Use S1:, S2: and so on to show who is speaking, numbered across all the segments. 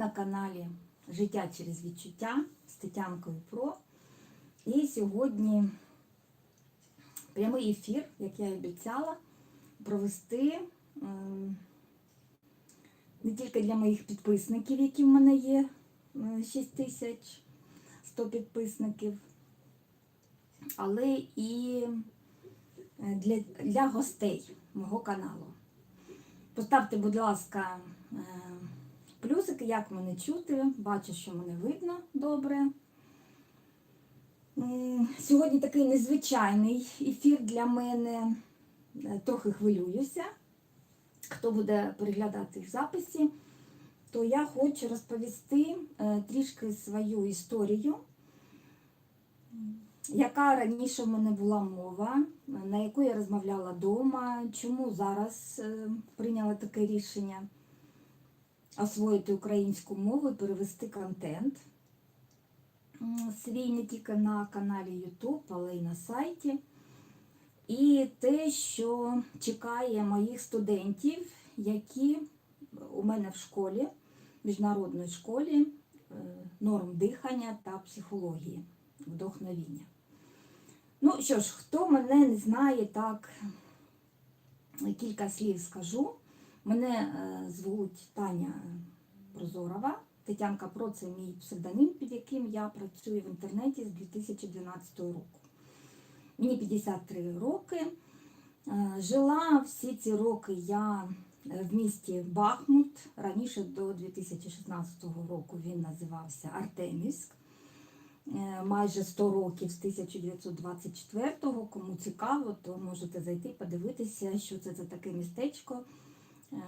S1: на каналі Життя через відчуття з Тетянкою Про. І сьогодні прямий ефір, як я і обіцяла, провести ем, не тільки для моїх підписників, які в мене є е, 6100 підписників, але і е, для, для гостей мого каналу. Поставте, будь ласка, е, плюсики, як мене чути. Бачу, що мене видно добре. Сьогодні такий незвичайний ефір для мене. Е, Трохи хвилююся. Хто буде переглядати в записі, то я хочу розповісти е, трішки свою історію, яка раніше в мене була мова, на яку я розмовляла вдома, чому зараз е, прийняла таке рішення освоїти українську мову перевести контент свій не тільки на каналі YouTube, але й на сайті. І те, що чекає моїх студентів, які у мене в школі, міжнародній школі е, норм дихання та психології, вдохновіння. Ну що ж, хто мене не знає, так кілька слів скажу. Мене е, звуть Таня Прозорова. Тетянка Про це мій псевдонім, під яким я працюю в інтернеті з 2012 року. Мені 53 роки. Е, Жила всі ці роки я е, в місті Бахмут. Раніше до 2016 року він називався Артемівськ. Е, Майже 100 років з 1924-го. Кому цікаво, то можете зайти подивитися, що це за таке містечко. Е,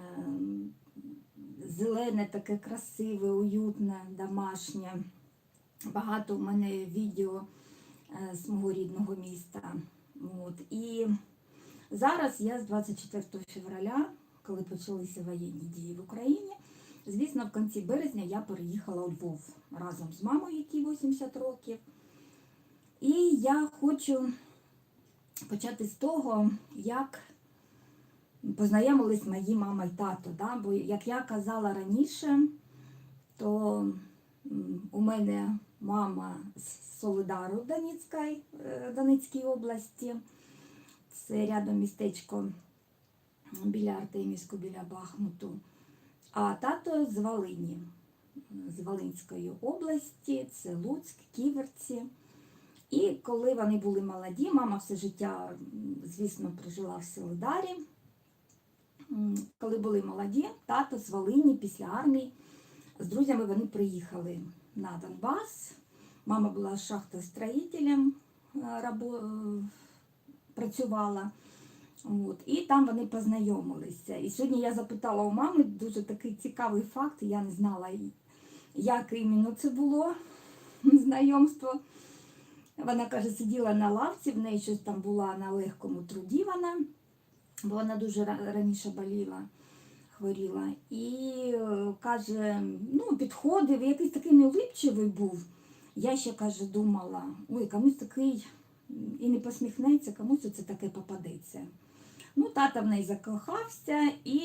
S1: Зелене, таке красиве, уютне, домашнє. Багато в мене відео е, з мого рідного міста. От. І зараз я з 24 февраля, коли почалися воєнні дії в Україні, звісно, в кінці березня я переїхала у Львов разом з мамою, якій 80 років. І я хочу почати з того, як познайомились мої мама і тато. Да? Бо, як я казала раніше, то у мене мама з Солидару Донецької, е, Донецькій області. Це рядом містечко біля Артемівську, біля Бахмуту. А тато з Волині, з Волинської області, це Луцьк, Ківерці. І коли вони були молоді, мама все життя, звісно, прожила в Солидарі. Коли були молоді, тато з Волині після армії з друзями вони приїхали на Донбас. Мама була шахтостроїтелем, е, е, працювала. От. І там вони познайомилися. І сьогодні я запитала у мами дуже такий цікавий факт, я не знала, як іменно це було знайомство. Вона каже, сиділа на лавці, в неї щось там була на легкому труді вона, бо вона дуже раніше боліла, хворіла. І е, каже, ну, підходив, якийсь такий неулипчивий був. Я ще каже, думала, ой, комусь такий і не посміхнеться, комусь це таке попадеться. Ну, тата в неї закохався і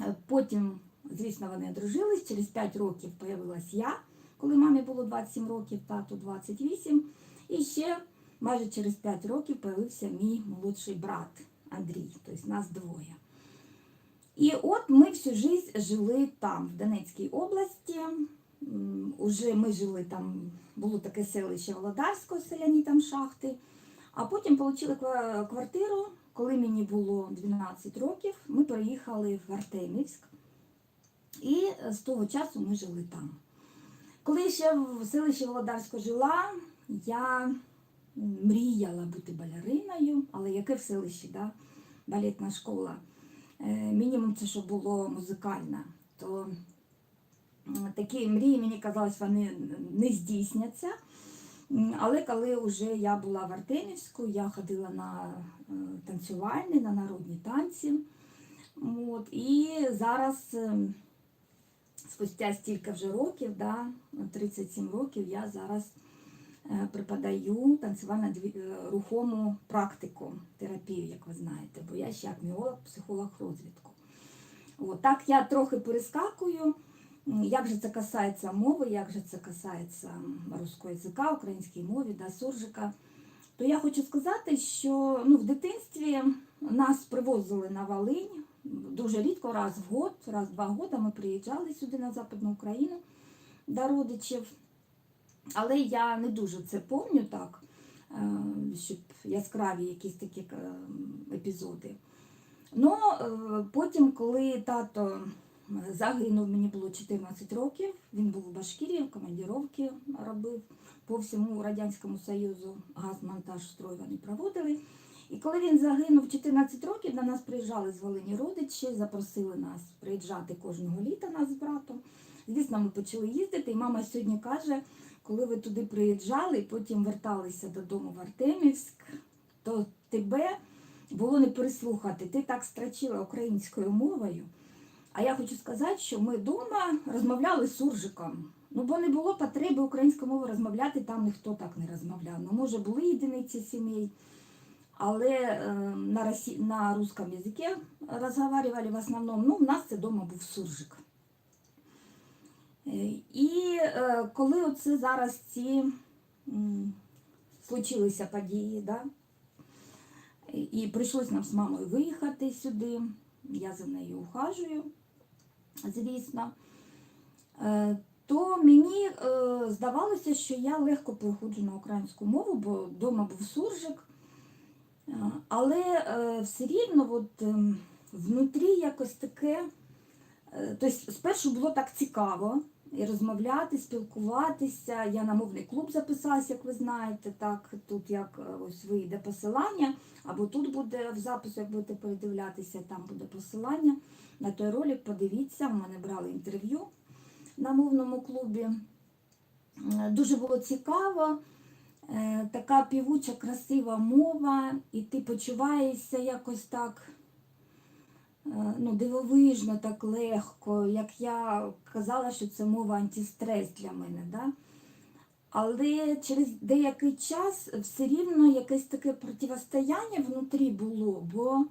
S1: е, потім, звісно, вони одружились. Через 5 років появилась я, коли мамі було 27 років, тату 28. І ще майже через 5 років появився мій молодший брат Андрій, тобто нас двоє. І от ми всю життя жили там, в Донецькій області. Уже ми жили там, було таке селище Володарського, селяні там шахти. А потім отримали квартиру, коли мені було 12 років, ми переїхали в Артемівськ. І з того часу ми жили там. Коли ще в селищі Володарську жила, я мріяла бути балериною, але яке в селищі, да? балетна школа. Е, Мінімум це, що було музикальна. То такі мрії, мені казалось, вони не здійсняться. Але коли вже я була в Артемівську, я ходила на е, танцювальні, на народні танці. От, і зараз, е, спустя стільки вже років, да, 37 років, я зараз преподаю танцювально-рухому практику, терапію, як ви знаєте, бо я ще акміолог, психолог розвитку. От, так я трохи перескакую. як же це касається мови, як же це касається м, руського язика, української мови, да, суржика, то я хочу сказати, що ну, в дитинстві нас привозили на Волинь дуже рідко, раз в год, раз в два роки ми приїжджали сюди на Западну Україну до родичів. Але я не дуже це пам'ятаю так, е, щоб яскраві якісь такі е, епізоди. Ну, е, потім, коли тато загинув, мені було 14 років, він був у Башкірії, в командіровці робив по всьому Радянському Союзу, газмонтаж строй вони проводили. І коли він загинув 14 років, до нас приїжджали з Волині родичі, запросили нас приїжджати кожного літа нас з братом. Звісно, ми почали їздити, і мама сьогодні каже, коли ви туди приїжджали і потім верталися додому в Артемівськ, то тебе було не переслухати. Ти так страчила українською мовою. А я хочу сказати, що ми вдома розмовляли з суржиком. Ну, бо не було потреби українською мовою розмовляти, там ніхто так не розмовляв. Ну, може, були єдиниці сімей, але е, на, росі... на русском язикі розмовляли в основному. Ну, у нас це вдома був суржик. Е, І е, коли оце зараз ці случилися події, да, і прийшлось нам з мамою виїхати сюди, я за нею ухажую, звісно, е, то мені здавалося, що я легко переходжу на українську мову, бо вдома був суржик. Але все рівно от, ем, внутрі якось таке. Тобто спершу було так цікаво і розмовляти, спілкуватися. Я на мовний клуб записалася, як ви знаєте, так, тут як е, ось вийде посилання, або тут буде в запису, як будете передивлятися, там буде посилання на той ролик. Подивіться, в мене брали інтерв'ю на мовному клубі. Е, Дуже було цікаво. Е, Така півуча, красива мова, і ти почуваєшся якось так ну, дивовижно, так легко, як я казала, що це мова антистрес для мене. Да? Але через деякий час все рівно якесь таке протистояння внутрі було, бо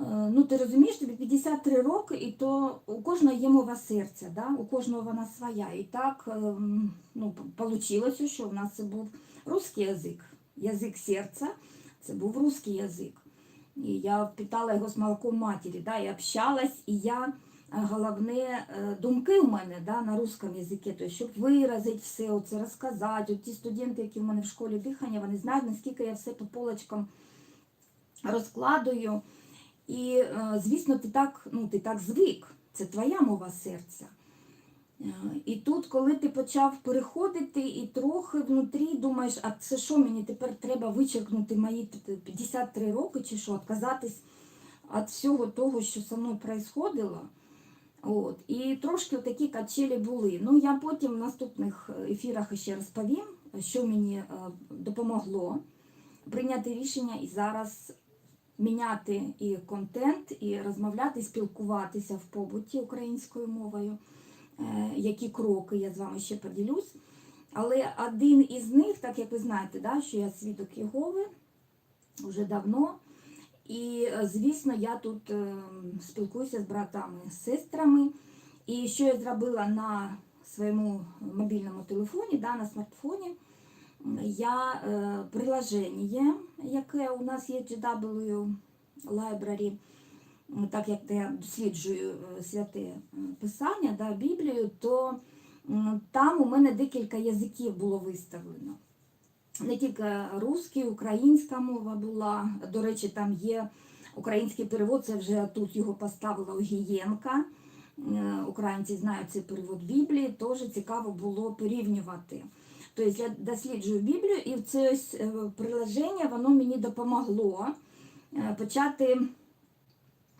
S1: е, ну, ти розумієш, тобі 53 роки, і то у кожного є мова серця, да? у кожного вона своя. І так ем, ну, вийшло, що в нас це був русский язик, язик серця, це був русский язик. І я впитала його з молоком матері, да, і общалась, і я е, головне е, думки у мене да, на русском язикі, тобто, щоб виразити все, оце розказати. От ті студенти, які в мене в школі дихання, вони знають, наскільки я все по полочкам розкладую. І, е, звісно, ти так, ну, ти так звик, це твоя мова серця. Е, І тут, коли ти почав переходити і трохи внутрі думаєш, а це що мені тепер треба вичеркнути мої 53 роки чи що, відказатись від всього того, що зі мною происходило. От. І трошки такі качелі були. Ну, я потім в наступних ефірах ще розповім, що мені е, допомогло прийняти рішення і зараз міняти і контент, і розмовляти, спілкуватися в побуті українською мовою е, які кроки я з вами ще поділюсь. Але один із них, так як ви знаєте, да, що я свідок Єгови вже давно. І, е, звісно, я тут е, спілкуюся з братами, з сестрами. І що я зробила на своєму мобільному телефоні, да, на смартфоні, я е, приложення, яке у нас є GW Library, так як я досліджую е, святе писання, да, Біблію, то там у мене декілька язиків було виставлено. Не тільки русський, українська мова була. До речі, там є український перевод, це вже тут його поставила Огієнка. Е, Українці знають цей перевод Біблії, теж цікаво було порівнювати. Тобто я досліджую Біблію, і це е, приложення воно мені допомогло почати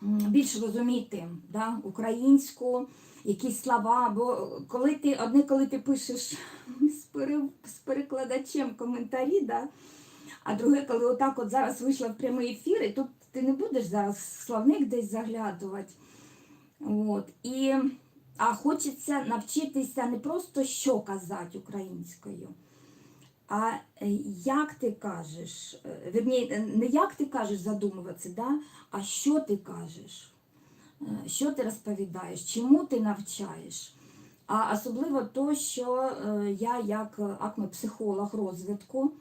S1: більш розуміти да, українську, якісь слова. Бо коли ти одне, коли ти пишеш з, пере, з перекладачем коментарі, да, а друге, коли отак от зараз вийшла в прямий ефір, тут ти не будеш зараз в словник десь заглядувати. От. І, а хочеться навчитися не просто що казати українською. А е, як ти кажеш, е, вірні, не як ти кажеш задумуватися, да? а що ти кажеш, Е, що ти розповідаєш, чому ти навчаєш. А особливо то, що е, я як акме-психолог розвитку,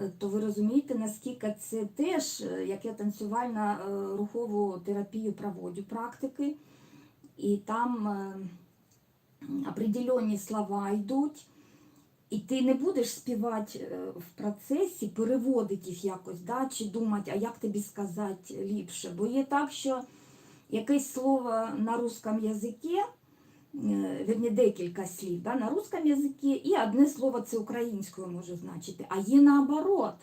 S1: е, то ви розумієте, наскільки це теж, е, як я танцювальна е, рухову терапію проводжу практики, і там е, определенні слова йдуть, і ти не будеш співати е, в процесі, переводити їх якось, да, чи думати, а як тобі сказати ліпше. Бо є так, що якесь слово на русском язикі, е, вірні, декілька слів да, на русском язикі, і одне слово це українською може значити, а є наоборот.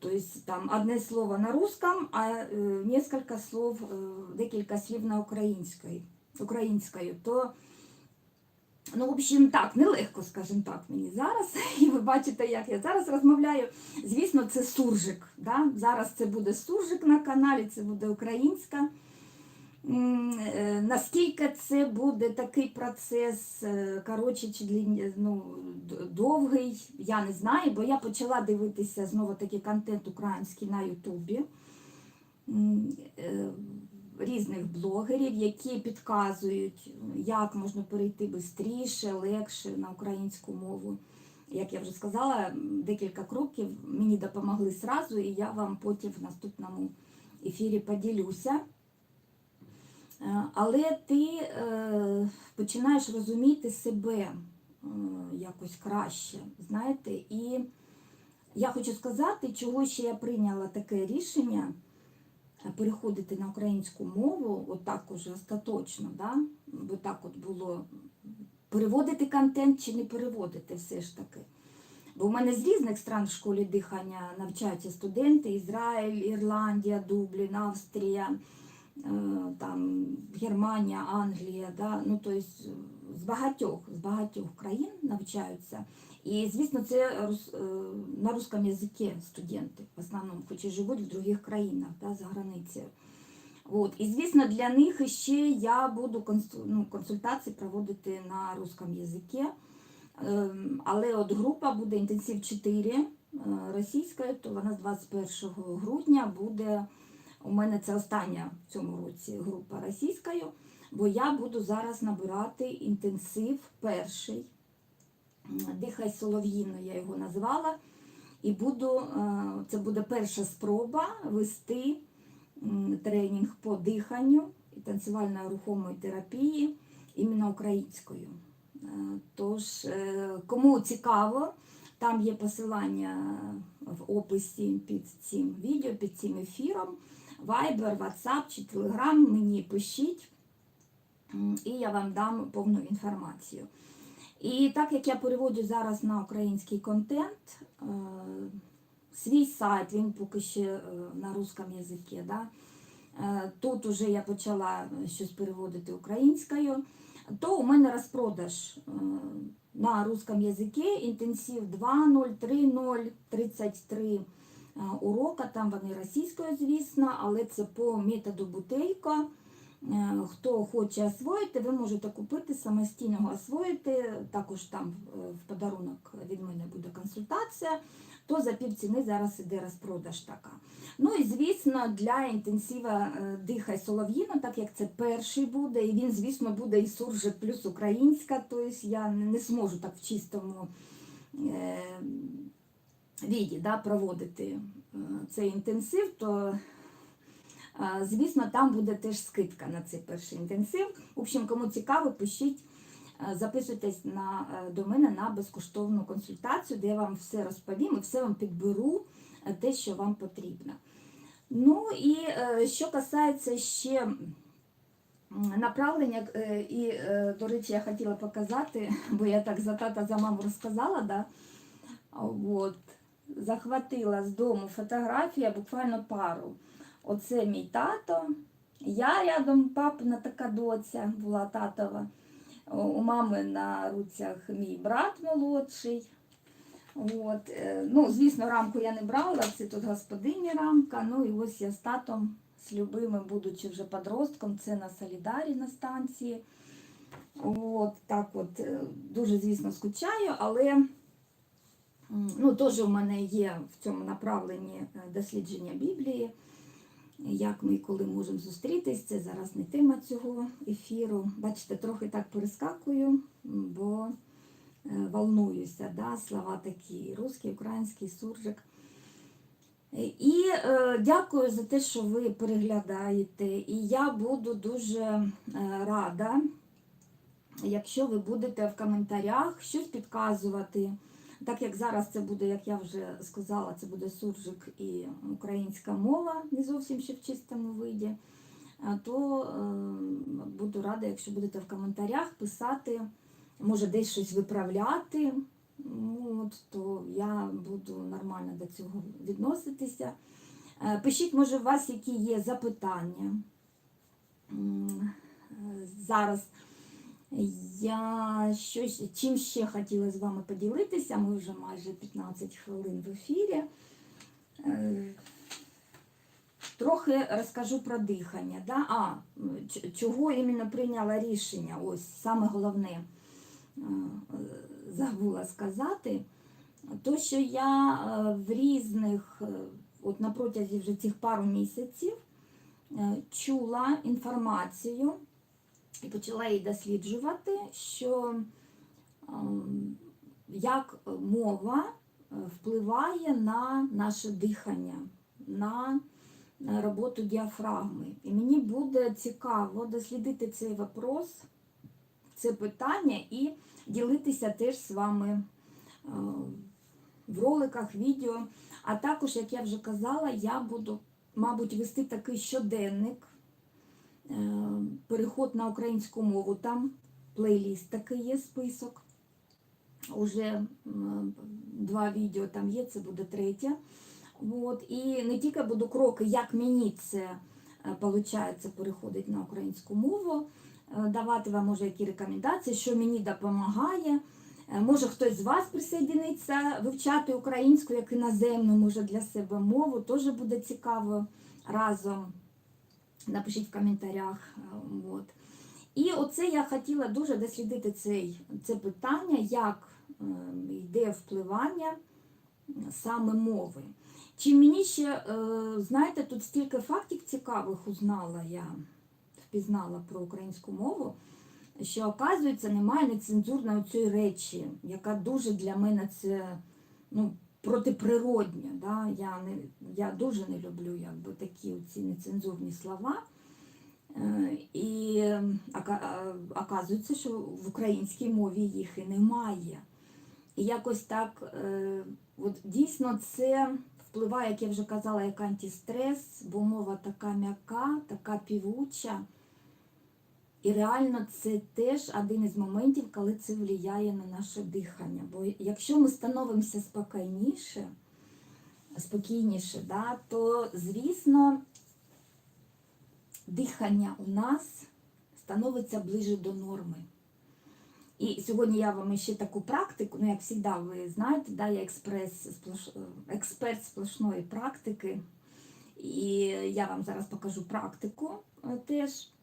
S1: Тобто там одне слово на русском, а несколько слов, декілька слів на українською. українською. То, ну, в общем, так, нелегко, скажімо так, мені зараз. І ви бачите, як я зараз розмовляю. Звісно, це суржик. Да? Зараз це буде суржик на каналі, це буде українська. Е, Наскільки це буде такий процес е, коротше чи ну, довгий, я не знаю, бо я почала дивитися знову таки контент український на Ютубі е, різних блогерів, які підказують, як можна перейти швидше, легше на українську мову. Як я вже сказала, декілька кроків мені допомогли зразу, і я вам потім в наступному ефірі поділюся. Е, Але ти е, починаєш розуміти себе е, якось краще, знаєте, і я хочу сказати, чого ще я прийняла таке рішення переходити на українську мову, отак уже остаточно, да? бо так от було переводити контент чи не переводити все ж таки. Бо в мене з різних стран в школі дихання навчаються студенти: Ізраїль, Ірландія, Дублін, Австрія, е, там, Германія, Англія, да? ну, тобто з багатьох, з багатьох країн навчаються. І, звісно, це е, на русском язикі студенти в основному, хоч і живуть в других країнах да, за границею. От. І, звісно, для них ще я буду ну, консультації проводити на русском язикі. Ем, Але от група буде інтенсив 4 е, російською, то вона з 21 грудня буде. У мене це остання в цьому році група російською, бо я буду зараз набирати інтенсив перший. Дихай солов'їно, я його назвала. І буду, е, це буде перша спроба вести тренінг по диханню і танцювальної рухомої терапії іменно українською. Е, Тож, е, кому цікаво, там є посилання в описі під цим відео, під цим ефіром. Viber, WhatsApp чи Telegram мені пишіть, і я вам дам повну інформацію. І так як я переводжу зараз на український контент, е, свій сайт, він поки ще е, на русском язикі. Да? Е, Тут уже я почала щось переводити українською, то у мене розпродаж на русском язикі інтенсив 2.0, 3.0, 33 е, урока, там вони російською, звісно, але це по методу бутейко. Е, Хто хоче освоїти, ви можете купити самостійно освоїти. Також там е, в подарунок від мене буде консультація, то за півціни зараз іде розпродаж така. Ну і звісно, для інтенсива е, дихай солов'їно, так як це перший буде, і він, звісно, буде і суржик плюс українська, тобто я не зможу так в чистому віді да, проводити цей інтенсив, то Звісно, там буде теж скидка на цей перший інтенсив. В общем, кому цікаво, пишіть, записуйтесь на, е, до мене на безкоштовну консультацію, де я вам все розповім і все вам підберу, е, те, що вам потрібно. Ну і е, що касається ще направлення, і, до речі, я хотіла показати, бо я так за тата за маму розказала, да? От, захватила з дому фотографія, буквально пару. Оце мій тато. Я рядом, папина така доця була татова. У мами на руцях мій брат молодший. От, е, ну, звісно, рамку я не брала, це тут господині рамка. Ну і ось я з татом, з любимим, будучи вже подростком, це на Солідарі на станції. От, так от, е, дуже, звісно, скучаю, але ну, теж у мене є в цьому направленні е, дослідження Біблії. Як ми коли можемо зустрітись. Це зараз не тема цього ефіру. Бачите, трохи так перескакую, бо е, волнуюся. Да? Слова такі русський, український, суржик. І е, дякую за те, що ви переглядаєте. І я буду дуже е, рада, якщо ви будете в коментарях щось підказувати. Так як зараз це буде, як я вже сказала, це буде суржик і українська мова, не зовсім ще в чистому виді, то е, буду рада, якщо будете в коментарях писати, може десь щось виправляти. Ну, от, то я буду нормально до цього відноситися. Е, Пишіть, може, у вас які є запитання. Е, Зараз я щось, чим ще хотіла з вами поділитися. Ми вже майже 15 хвилин в ефірі. Е, Трохи розкажу про дихання. Да? А, чого іменно прийняла рішення? Ось саме головне е, забула сказати. То, що я е, в різних, от на протязі вже цих пару місяців чула інформацію і почала її досліджувати, що ем, як мова е, впливає на наше дихання, на роботу діафрагми. І мені буде цікаво дослідити цей вопрос, це питання і ділитися теж з вами е, в роликах, відео. А також, як я вже казала, я буду, мабуть, вести такий щоденник, переход на українську мову. Там плейліст такий є список. Уже два відео там є, це буде третє. От, і не тільки буду кроки, як мені це виходить, переходить на українську мову, е, давати вам може які рекомендації, що мені допомагає. Е, Може хтось з вас присоединиться вивчати українську як іноземну, може для себе мову, теж буде цікаво разом. Напишіть в коментарях. е, От. І оце я хотіла дуже дослідити цей, це питання, як е, йде впливання саме мови. Чи мені ще, е, знаєте, тут стільки фактів цікавих узнала я, впізнала про українську мову, що, оказується, немає нецензурної цієї речі, яка дуже для мене це ну, протиприродня. Да? Я, не, я дуже не люблю якби, такі ці нецензурні слова. Е, І оказується, що в українській мові їх і немає. І якось так, е, от дійсно це впливає, як я вже казала, як антистрес, бо мова така м'яка, така півуча. І реально це теж один із моментів, коли це впливає на наше дихання. Бо якщо ми становимося спокійніше, спокійніше, да, то звісно дихання у нас становиться ближе до норми. І сьогодні я вам ще таку практику, ну як завжди, ви знаєте, да, я експрес, сплош, експерт сплошної практики. І я вам зараз покажу практику е, теж.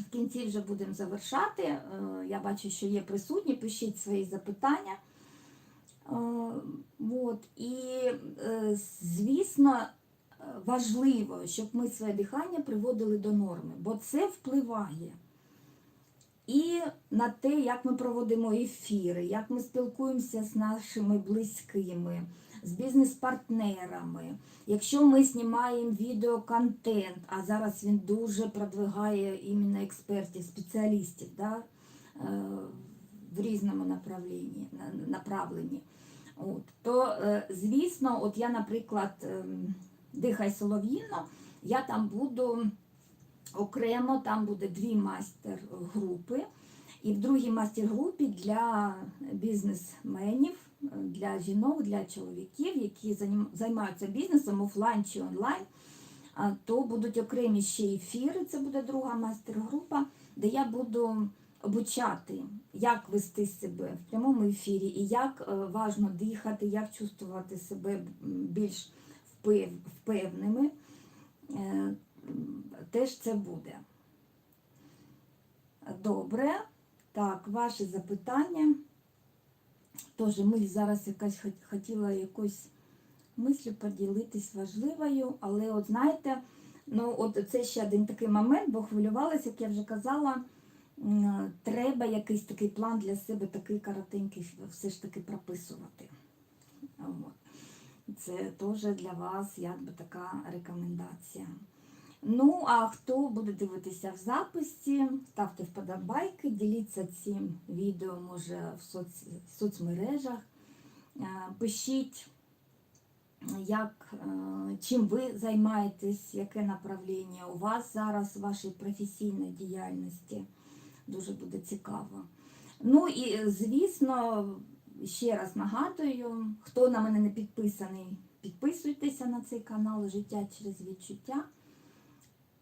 S1: В кінці вже будемо завершати. Е, Я бачу, що є присутні, пишіть свої запитання. Е, От. І, е, звісно, важливо, щоб ми своє дихання приводили до норми, бо це впливає і на те, як ми проводимо ефіри, як ми спілкуємося з нашими близькими, з бізнес-партнерами. Якщо ми знімаємо відеоконтент, а зараз він дуже продвигає іменно експертів, спеціалістів да, е, в різному направленні, направленні. От, то, е, звісно, от я, наприклад, ем, дихай солов'їно, я там буду окремо, там буде дві мастер-групи. І в другій мастер-групі для бізнесменів, для жінок, для чоловіків, які займаються бізнесом офлайн чи онлайн, то будуть окремі ще ефіри, це буде друга мастер-група, де я буду обучати, як вести себе в прямому ефірі і як е, важно дихати, як чувствувати себе більш впев- впевненими. Е, Теж це буде. Добре. Так, ваші запитання. Тож ми зараз якась хотіла якось мислю поділитись важливою, але от знаєте, Ну, от це ще один такий момент, бо хвилювалася, як я вже казала, треба якийсь такий план для себе, такий коротенький, все ж таки прописувати. Це теж для вас якби така рекомендація. Ну, а хто буде дивитися в записі, ставте вподобайки, діліться цим відео, може, в соц... соцмережах. Е, Пишіть, як, е, чим ви займаєтесь, яке направлення у вас зараз в вашій професійній діяльності. Дуже буде цікаво. Ну і, е, звісно, ще раз нагадую, хто на мене не підписаний, підписуйтеся на цей канал Життя через відчуття.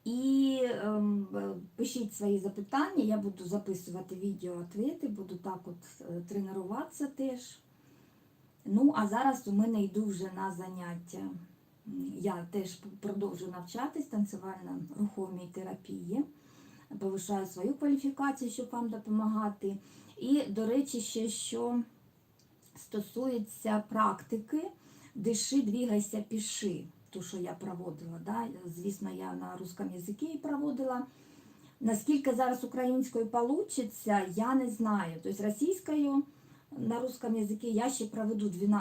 S1: І ем, е, пишіть свої запитання, я буду записувати відео відповіді, буду так от е, тренуватися теж. Ну, а зараз у мене йду вже на заняття. Я теж продовжую навчатись танцювально-рухомій терапії, повишаю свою кваліфікацію, щоб вам допомагати. І, до речі, ще що стосується практики, диши, двигайся, піши, ту, що я проводила. Да? Звісно, я на русском язикі її проводила. Наскільки зараз українською получиться, я не знаю. Тобто російською на русском язикі я ще проведу 12-12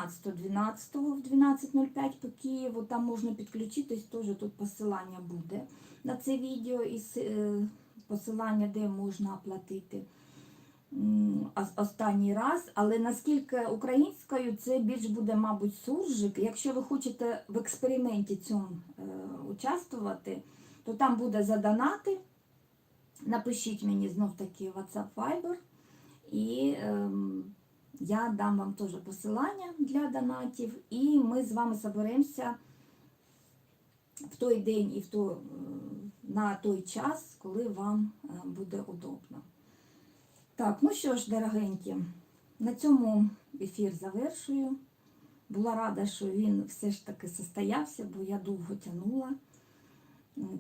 S1: в 12.05 по Києву. Там можна підключитись, теж тут посилання буде на це відео і е, посилання, де можна оплатити останній раз. Але наскільки українською, це більш буде, мабуть, суржик. Якщо ви хочете в експерименті цьому е, участвувати, то там буде задонати. Напишіть мені знов таки WhatsApp Viber. І ем, я дам вам теж посилання для донатів. І ми з вами зберемося в той день і в то, е, на той час, коли вам е, буде удобно. Так, ну що ж, дорогенькі, на цьому ефір завершую. Була рада, що він все ж таки состоявся, бо я довго тягнула.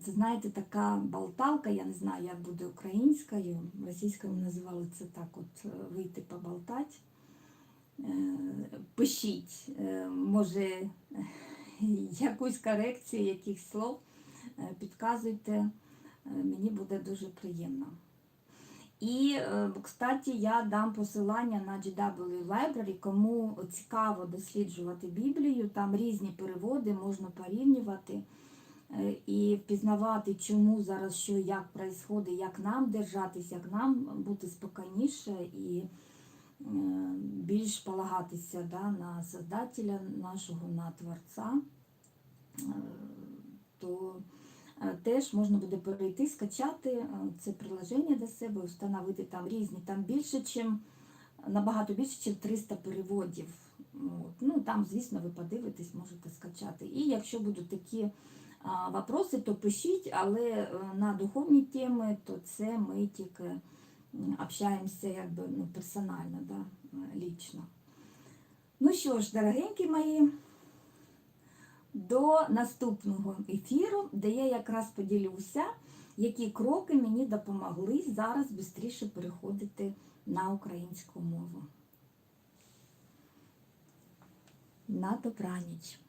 S1: Це, знаєте, така болталка, я не знаю, як буде українською. Російською називали це так, от е, вийти поболтати. Е, Пишіть, е, може, якусь корекцію якихось слов, підказуйте, мені буде дуже приємно. І, е, кстати, я дам посилання на GW Library, кому цікаво досліджувати Біблію, там різні переводи, можна порівнювати е, і впізнавати, чому зараз що як відбувається, як нам держатись, як нам бути спокійніше і е, більш полагатися да, на Создателя нашого, на Творця. То теж можна буде перейти, скачати е, це приложення до себе, встановити там різні, там більше, чим, набагато більше, ніж 300 переводів. От. Ну, там, звісно, ви подивитесь, можете скачати. І якщо будуть такі а, вопроси, то пишіть, але е, на духовні теми, то це ми тільки общаємося якби, ну, персонально, да, е, лічно. Ну що ж, дорогенькі мої, до наступного ефіру, де я якраз поділюся, які кроки мені допомогли зараз швидше переходити на українську мову. На добраніч!